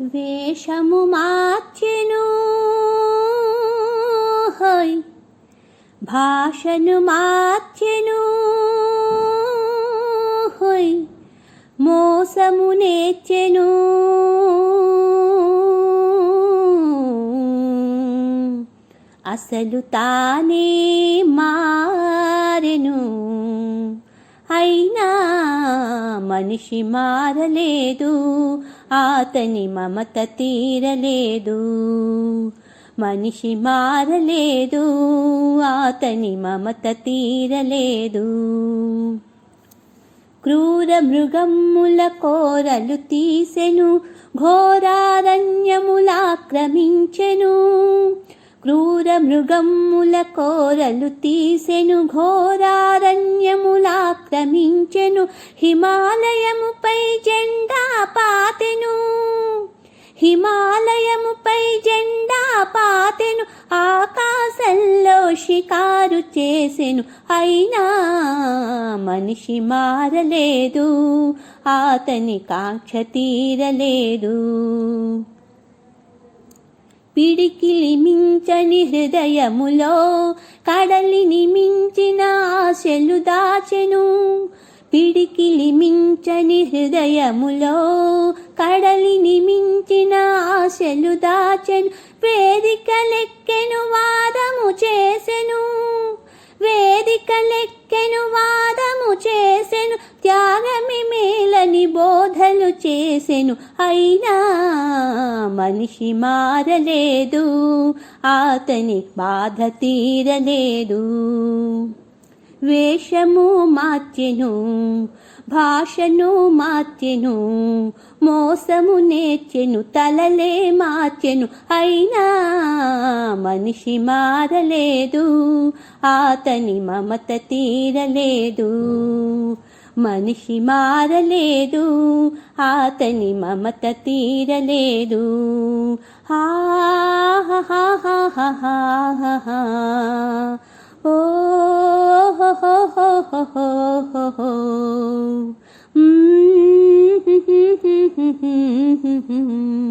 వేషము మార్చెను. High. భాషను మార్చెను. High. మోసము నేర్చెను. అసలు తానే మారెను. అయినా మనిషి మారలేదు. అతని మమత తీరలేదు మనిషి మారలేదు అతని మమత తీరలేదు. క్రూర మృగమ్ముల కోరలు తీసెను ఘోరారణ్యములాక్రమించెను క్రూర మృగమ్ముల కోరలు తీసెను ఘోరారణ్యములాక్రమించెను హిమాలయముపై ఆకాశంలో షికారు చేసెను. అయినా మనిషి మారలేదు. అతని కాంక్ష తీరలేదు. పిడికిలి మించని హృదయములో కడలిని మించిన ఆశలు దాచెను. పిడికిలి మించని హృదయములో కడలిని మించిన ఆశలు దాచెను. వేదిక లెక్కెను వాదము చేసెను. వేదిక లెక్కెను వాదము చేసెను. త్యాగమి మేలని బోధలు చేసెను. అయినా మనిషి మారలేదు అతని బాధ తీరలేదు. వేషము మార్చెను భాషను మార్చెను మోసము నేర్చెను తలలే మార్చెను. అయినా మనిషి మారలేదు అతని మమత తీరలేదు. మనిషి మారలేదు అతని మమత తీరలేదు. హా హా హా హా హా హా హా ఓ హో హో హో హో హో హో హో. మ్మ్.